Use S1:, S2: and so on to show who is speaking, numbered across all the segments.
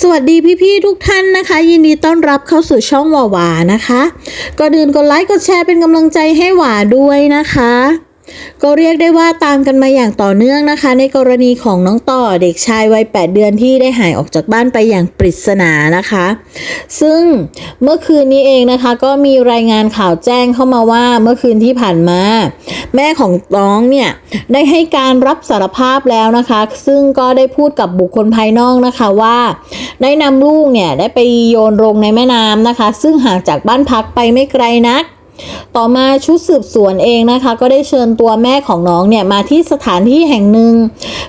S1: สวัสดีพี่ๆทุกท่านนะคะ ยินดีต้อนรับเข้าสู่ช่องหวาหวานะคะก่อนอื่นกดไลค์กดแชร์เป็นกำลังใจให้หวาด้วยนะคะ ก็เรียกได้ว่าตามกันมาอย่างต่อเนื่องนะคะ ในกรณีของน้องต่อเด็กชายวัย 8 เดือนที่ได้หายออกจากบ้านไปอย่างปริศนานะคะ ซึ่งเมื่อคืนนี้เองนะคะ ก็มีรายงานข่าวแจ้งเข้ามาว่าเมื่อคืนที่ผ่านมา แม่ของน้องเนี่ยได้ให้การรับสารภาพแล้วนะคะ ซึ่งก็ได้พูดกับบุคคลภายนอกนะคะว่าได้นำลูกเนี่ยได้ไปโยนลงในแม่น้ำนะคะ ซึ่งห่างจากบ้านพักไปไม่ไกลนัก ต่อมาชุดสืบสวนเองนะคะ ก็ได้เชิญตัวแม่ของน้องเนี่ยมาที่สถานที่แห่งหนึ่ง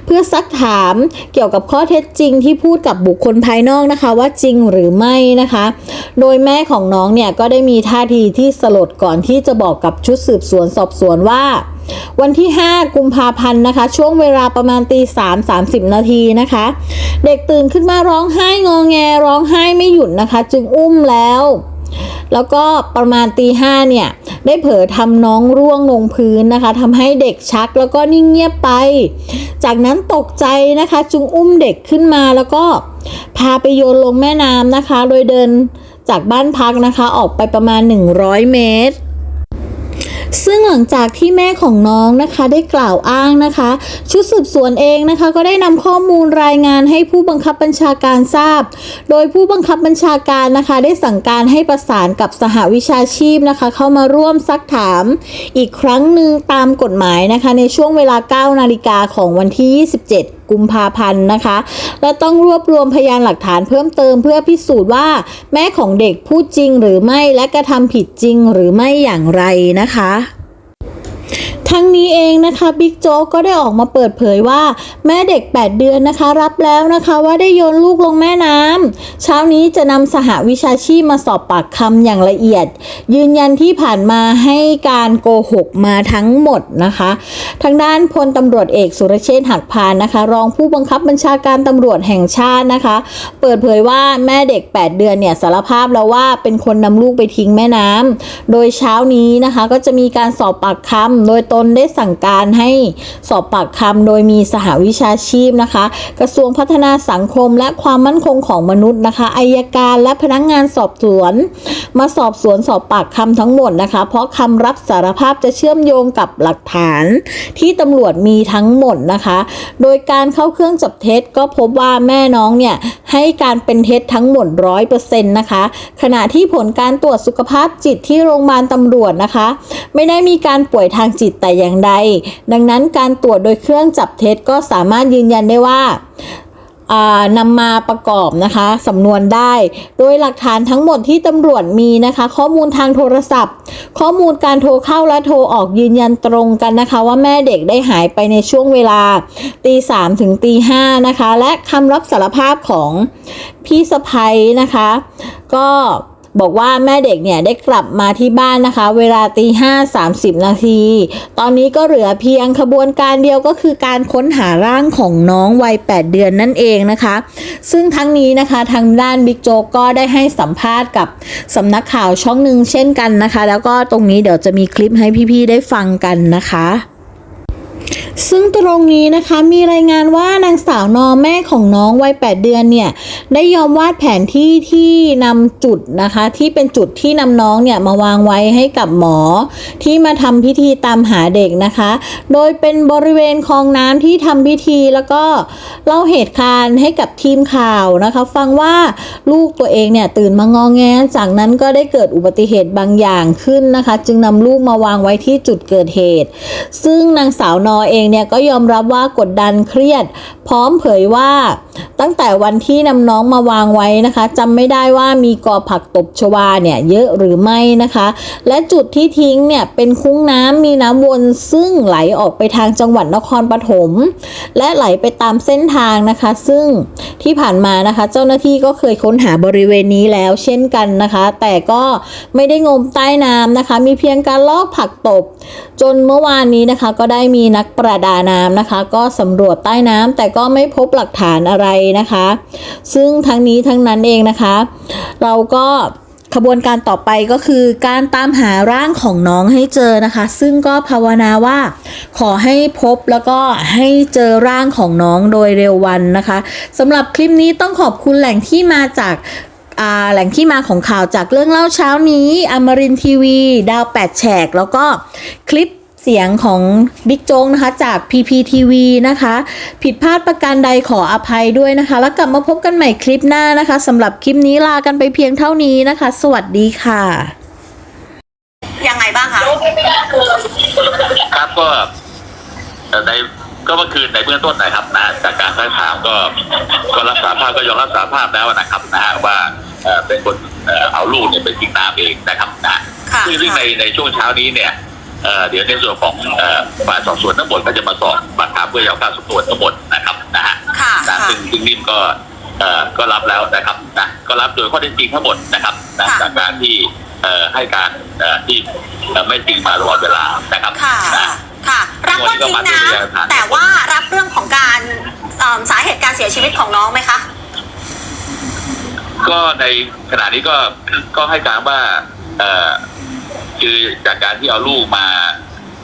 S1: เพื่อซักถามเกี่ยวกับข้อเท็จจริงที่พูดกับบุคคลภายนอกนะคะ ว่าจริงหรือไม่นะคะ โดยแม่ของน้องเนี่ยก็ได้มีท่าทีที่สลดก่อนที่จะบอกกับชุดสืบสวนสอบสวนว่าวันที่ 5 กุมภาพันธ์นะคะ ช่วงเวลาประมาณตีสามสามสิบนาทีนะคะ เด็กตื่นขึ้นมาร้องไห้งอแงร้องไห้ไม่หยุดนะคะ จึงอุ้มแล้ว แล้วก็ประมาณตีห้าเนี่ยได้เผลอทำน้องร่วงลงพื้นนะคะทำให้เด็กชักแล้วก็นิ่งเงียบไป จากนั้นตกใจนะคะจึงอุ้มเด็กขึ้นมาแล้วก็พาไปโยนลงแม่น้ำนะคะ โดยเดินจากบ้านพักนะคะออกไปประมาณ 100 เมตร ซึ่งหลังจากที่แม่ของน้องนะคะได้กล่าวอ้างนะคะ ชุดสืบสวนเองนะคะก็ได้นำข้อมูลรายงานให้ผู้บังคับบัญชาการทราบ โดยผู้บังคับบัญชาการนะคะได้สั่งการให้ประสานกับสหวิชาชีพนะคะ เข้ามาร่วมซักถามอีกครั้งหนึ่งตามกฎหมายนะคะในช่วงเวลา 9 นาฬิกาของวันที่ 27กุมภาพันธ์นะคะ และต้องรวบรวมพยานหลักฐานเพิ่มเติมเพื่อพิสูจน์ว่า แม่ของเด็กพูดจริงหรือไม่และกระทำผิดจริงหรือไม่อย่างไรนะคะ ทั้งนี้เองนะคะบิ๊กโจ๊กก็ได้ออกมาเปิดเผยว่า แม่เด็ก 8 เดือนนะคะ รับแล้วนะคะว่าได้โยนลูกลงแม่น้ำเช้านี้จะนำสหวิชาชีพมาสอบปากคำอย่างละเอียด ยืนยันที่ผ่านมาให้การโกหกมาทั้งหมดนะคะ ทางด้านพลตำรวจเอกสุรเชษฐ์หักพานนะคะ รองผู้บังคับบัญชาการตำรวจแห่งชาตินะคะ เปิดเผยว่าแม่เด็ก 8 เดือนเนี่ยสารภาพแล้วว่าเป็นคนนำลูกไปทิ้งแม่น้ำโดยเช้านี้นะคะก็จะมีการสอบปากคำโดยตนได้สั่งการให้สอบปากคำโดยมีสหวิชาชีพนะคะ กระทรวงพัฒนาสังคมและความมั่นคงของมนุษย์นะคะอายการและพนักงานสอบสวน มาสอบสวนสอบปากคำทั้งหมดนะคะ เพราะคำรับสารภาพจะเชื่อมโยงกับหลักฐานที่ตำรวจมีทั้งหมดนะคะ โดยการเข้าเครื่องจับเท็จก็พบว่าแม่น้องเนี่ยให้การเป็นเท็จทั้งหมดร้อยเปอร์เซ็นต์นะคะ ขณะที่ผลการตรวจสุขภาพจิตที่โรงพยาบาลตำรวจนะคะ ไม่ได้มีการป่วยทางจิตแต่อย่างใด ดังนั้นการตรวจโดยเครื่องจับเท็จก็สามารถยืนยันได้ว่าานำมาประกอบนะคะสำนวนได้ โดยหลักฐานทั้งหมดที่ตำรวจมีนะคะ ข้อมูลทางโทรศัพท์ ข้อมูลการโทรเข้าและโทรออกยืนยันตรงกันนะคะ ว่าแม่เด็กได้หายไปในช่วงเวลาตีสามถึงตีห้านะคะ และคำรับสารภาพของพี่สะพ้ยนะคะ ก็ บอกว่าแม่เด็กเนี่ยได้กลับมาที่บ้านนะคะ เวลาตีห้าสามสิบนาที ตอนนี้ก็เหลือเพียงขบวนการเดียวก็คือการค้นหาร่างของน้องวัย 8 เดือนนั่นเองนะคะ ซึ่งทั้งนี้นะคะทางด้านบิ๊กโจ๊กก็ได้ให้สัมภาษณ์กับสำนักข่าวช่องหนึ่งเช่นกันนะคะ แล้วก็ตรงนี้เดี๋ยวจะมีคลิปให้พี่ๆได้ฟังกันนะคะ ซึ่งตรงนี้นะคะมีรายงานว่านางสาวนอแม่ของน้องวัย 8 เดือนเนี่ยได้ยอมวาดแผนที่ที่นำจุดนะคะ ที่เป็นจุดที่นำน้องเนี่ยมาวางไว้ให้กับหมอ ที่มาทำพิธีตามหาเด็กนะคะ โดยเป็นบริเวณคลองน้ำที่ทำพิธีแล้วก็เล่าเหตุการณ์ให้กับทีมข่าวนะคะ ฟังว่าลูกตัวเองเนี่ยตื่นมางองแงจากนั้นก็ได้เกิดอุบัติเหตุบางอย่างขึ้นนะคะ จึงนำลูกมาวางไว้ที่จุดเกิดเหตุ ซึ่งนางสาวนอเองเนี่ยก็ยอมรับว่ากดดันเครียด พร้อมเผยว่าตั้งแต่วันที่นำน้องมาวางไว้นะคะจำไม่ได้ว่ามีกอผักตบชวาเนี่ยเยอะหรือไม่นะคะ และจุดที่ทิ้งเนี่ยเป็นคุ้งน้ำมีน้ำวนซึ่งไหลออกไปทางจังหวัดนครปฐมและไหลไปตามเส้นทางนะคะ ซึ่งที่ผ่านมานะคะ เจ้าหน้าที่ก็เคยค้นหาบริเวณนี้แล้วเช่นกันนะคะ แต่ก็ไม่ได้งมใต้น้ำนะคะ มีเพียงการลอกผักตบ จนเมื่อวานนี้นะคะ ก็ได้มีนักประดาน้ำนะคะ ก็สำรวจใต้น้ำแต่ก็ไม่พบหลักฐานอะไรนะคะ ซึ่งทั้งนี้ทั้งนั้นเองนะคะ เราก็ขบวนการต่อไปก็คือการตามหาร่างของน้องให้เจอนะคะ ซึ่งก็ภาวนาว่า ขอให้พบแล้วก็ให้เจอร่างของน้องโดยเร็ววันนะคะสำหรับคลิปนี้ต้องขอบคุณแหล่งที่มาจากาแหล่งที่มาของข่าวจากเรื่องเล่าเช้านี้อมรินทีวี ดาวแปดแฉก แล้วก็คลิป เสียงของบิ๊กโจ๊กนะคะจาก PPTV นะคะ ผิดพลาดประการใดขออภัยด้วยนะคะ แล้วกลับมาพบกันใหม่คลิปหน้านะคะสำหรับคลิปนี้ลากันไปเพียงเท่านี้นะคะ สวัสดีค่ะ
S2: ยังไงบ้างคะ
S3: ครับก็เอ่อในก็เมื่อคืนในเบื้องต้นนะครับนะจากการซักถามก็ก็รับสารภาพก็ยอมรับสารภาพแล้วนะครับนะฮะว่าเอ่อเป็นคนเอ่อเอาลูกเนี่ยไปทิ้งน้ำเองนะครับนะ
S2: ค่ะ
S3: ซึ่งซึ่งในในช่วงเช้านี้เนี่ย เอ่อเดี๋ยวในส่วนของเอ่อฝ่ายสอบสวนทั้งหมดก็จะมาสอบปากคำเพื่อเอาการสอบสวนทั้งหมดนะครับนะฮะ
S2: ค่ะ
S3: นะ
S2: ค่ะ
S3: ซึ่งซึ่งนิ่มก็เอ่อก็รับแล้วนะครับนะก็รับโดยข้อเท็จจริงทั้งหมดนะครับนะ
S2: ค่ะ
S3: จากการที่เอ่อให้การเอ่อที่เอ่อไม่จริงมาตลอดเวลานะครับ
S2: ค่ะ
S3: นะ
S2: ค่ะรับว่าทิ้งน้ำแต่ว่ารับเรื่องของการเอิ่มสาเหตุการเสียชีวิตของน้องไหมคะ
S3: ก็ในขณะนี้ก็ก็ให้การว่าเอ่อ คือจากการที่เอาลูกมา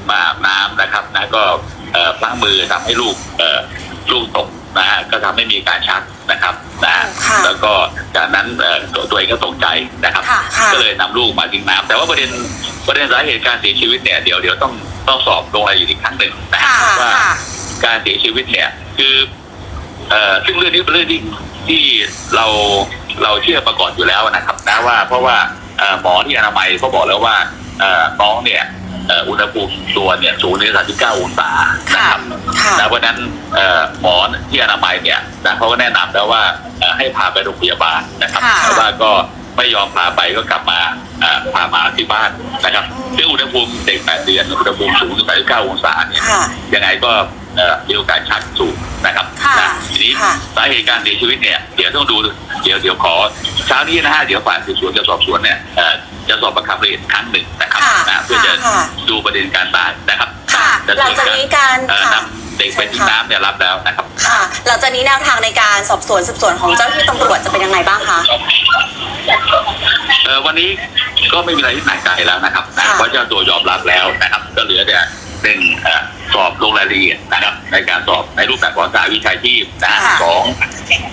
S3: มาอาบน้ำนะครับนะก็เอ่อพลั้งมือทำให้ลูกเอ่อลูกตกนะฮะก็ทำให้มีการชักนะครับนะฮะ
S2: ค่ะ
S3: แล้วก็จากนั้นเอ่อตัวตัวเองก็ตกใจนะครับ
S2: ค่ะค่ะ
S3: ก็เลยนำลูกมาทิ้งน้ำแต่ว่าประเด็นประเด็นสาเหตุการเสียชีวิตเนี่ยเดี๋ยวเดี๋ยวต้องต้องสอบลงรายละเอียดอีกครั้งหนึ่งนะ
S2: ค่ะ
S3: ว่า
S2: ค่ะ
S3: การเสียชีวิตเนี่ยคือเอ่อซึ่งเรื่องนี้เป็นเรื่องที่ที่เราเราเชื่อมาก่อนอยู่แล้วนะครับนะว่าเพราะว่าเอ่อหมอที่อนามัยเขาบอกแล้วว่าเอ่อ น้องเนี่ยเอ่ออุณหภูมิตัวเนี่ยสูงถึง39องศานะครับ
S2: ค่ะ
S3: นะเพราะฉะนั้นเอ่อหมอที่อนามัยเนี่ยนะเขาก็แนะนำแล้วว่าเอ่อให้พาไปโรงพยาบาลนะครับ
S2: ค่ะ
S3: แต่ว่าก็ไม่ยอมพาไปก็กลับมาเอ่อพามาที่บ้านนะครับซึ่งอุณหภูมิเด็ก8เดือนอุณหภูมิสูงถึง39องศาเนี่ย
S2: ค่ะ
S3: ยังไงก็เอ่อมีโอกาสชักสูงนะครับ
S2: ค่ะ
S3: นะทีนี้
S2: ค่ะ
S3: สาเหตุการเสียชีวิตเนี่ยเดี๋ยวต้องดูเดี๋ยวเดี๋ยวขอเช้านี้นะฮะเดี๋ยวฝ่ายสืบสวนจะสอบสวนเนี่ยเอ่อ จะสอบประคำละเอียดครั้งหนึ่งนะครับ
S2: ค่ะ
S3: นะเพื่อจะ
S2: ค่ะ
S3: ดูประเด็นการตายนะครับ
S2: ค่ะ หลังจากนี้การ
S3: เอ่อ
S2: ค่ะ
S3: นำเด็กไปทิ้งน้ำเนี่ยรับแล้วนะครับ
S2: ค่ะ หลังจากนี้แนวทางในการสอบสวนสืบสวนของเจ้าหน้าที่ตำรวจจะเป็นยังไงบ้างคะ
S3: เอ่อวันนี้ก็ไม่มีอะไรที่หนักใจแล้วนะครับนะ
S2: ค่ะ
S3: เพราะเจ้าตัวยอมรับแล้วนะครับ ก็เหลือแต่หนึ่งเอ่อสอบลงรายละเอียดนะครับ ในการสอบในรูปแบบของสาวิชาชีพนะฮะ
S2: ค่ะ
S3: สอง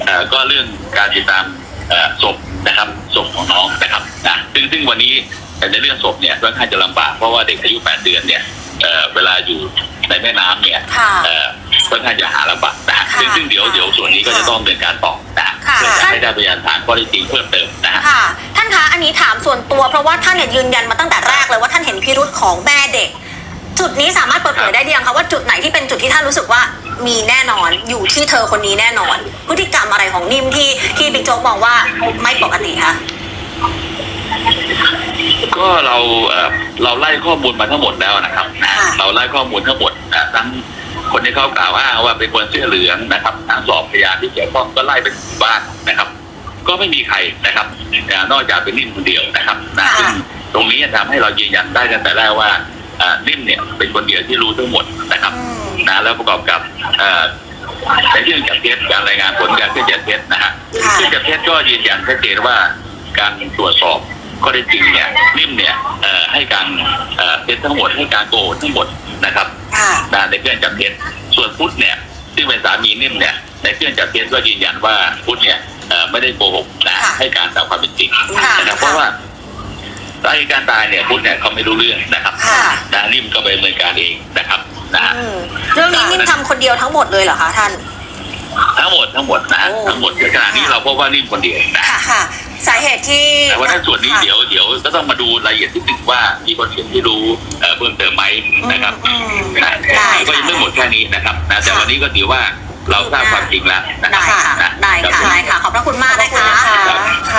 S3: เอ่อก็เรื่องการติดตามเอ่อศพ นะครับศพของน้องนะครับนะซึ่งซึ่งวันนี้ในเรื่องศพเนี่ยค่อนข้างจะลำบากเพราะว่าเด็กอายุ 8 เดือนเนี่ยเอ่อเวลาอยู่ในแม่น้ำเนี่ย
S2: ค่ะ
S3: เอ่อค่อนข้างจะหาลำบากนะฮะ
S2: ค่ะ
S3: ซึ่งซึ่งเดี๋ยวเดี๋ยวส่วนนี้ก็จะต้องดำเนินการต่อนะฮะ
S2: ค่ะ
S3: เพื่อจะให้ได้พยานฐานข้อเท็จจริงเพิ่มเติมนะฮะ
S2: ค่ะท่านคะอันนี้ถามส่วนตัวเพราะว่าท่านเนี่ยยืนยันมาตั้งแต่แรกเลยว่าท่านเห็นพิรุษของแม่เด็ก จุดนี้สามารถเปิดเผยได้หรือยังคะว่าจุดไหนที่เป็นจุดที่ท่านรู้สึกว่า มีแน่นอนอยู่ที่เธอคนนี้แน่นอน พฤติกรรมอะไรของนิ่มที่ที่บิ๊กโจ๊กมองว่าไม่ปกติคะ
S3: ก็เราเอ่อเราไล่ข้อมูลมาทั้งหมดแล้วนะครับนะ
S2: ค่ะ
S3: เราไล่ข้อมูลทั้งหมดนะทั้งคนที่เขากล่าวอ้างว่าเป็นคนเสื้อเหลืองนะครับทั้งสอบพยานที่เกี่ยวข้องก็ไล่ไปถึงบ้านนะครับ ก็ไม่มีใครนะครับอ่านอกจากเป็นนิ่มคนเดียวนะครับนะ
S2: ค่ะ
S3: ซึ่งตรงนี้ทำให้เรายืนยันได้ตั้งแต่แรกว่าอ่านิ่มเนี่ยเป็นคนเดียวที่รู้ทั้งหมดนะครับ
S2: อืม
S3: นะแล้วประกอบกับเอ่อในเรื่องจับเท็จการรายงานผลการเครื่องจับเท็จนะฮะ
S2: ค่ะ
S3: เครื่องจับเท็จก็ยืนยันชัดเจนว่าการตรวจสอบข้อเท็จจริงเนี่ยนิ่มเนี่ยเอ่อให้การเอ่อเท็จทั้งหมดให้การโกหกทั้งหมดนะครับ
S2: ค่ะ
S3: นะในเครื่องจับเท็จส่วนพุทธเนี่ยซึ่งเป็นสามีนิ่มเนี่ยในเครื่องจับเท็จก็ยืนยันว่าพุทธเนี่ยเอ่อไม่ได้โกหกนะ
S2: ค่ะ
S3: ให้การตามความเป็นจริง
S2: ค่ะ
S3: นะครับเพราะว่าสาเหตุการตายเนี่ยพุทธเนี่ยเขาไม่รู้เรื่องนะครับ
S2: ค่ะ
S3: นะนิ่มก็ไปดำเนินการเองนะครับ นะ
S2: เรื่องนี้นิ่มทำคนเดียวทั้งหมดเลยเหรอคะท่าน
S3: ทั้งหมดทั้งหมดนะทั้งหมดในขณะนี้เราพบว่านิ่มคนเดียวนะ
S2: ค่ะค่ะ สาเหตุที่
S3: แต่ว่าถ้าส่วนนี้เดี๋ยวเดี๋ยวก็ต้องมาดูรายละเอียดที่ถึงว่ามีคนเขียนที่รู้เอ่อเพิ่มเติมไหมนะครับนะก็ยังไม่หมดแค่นี้นะครับนะแต่วันนี้ก็ถือว่าเราทราบความจริงแล้วนะค
S2: ได้
S3: รับ
S2: ค่ะได้ค่ะได้ค่ะ ขอบพระคุณมาก
S3: นะคนะคะ ค่ะ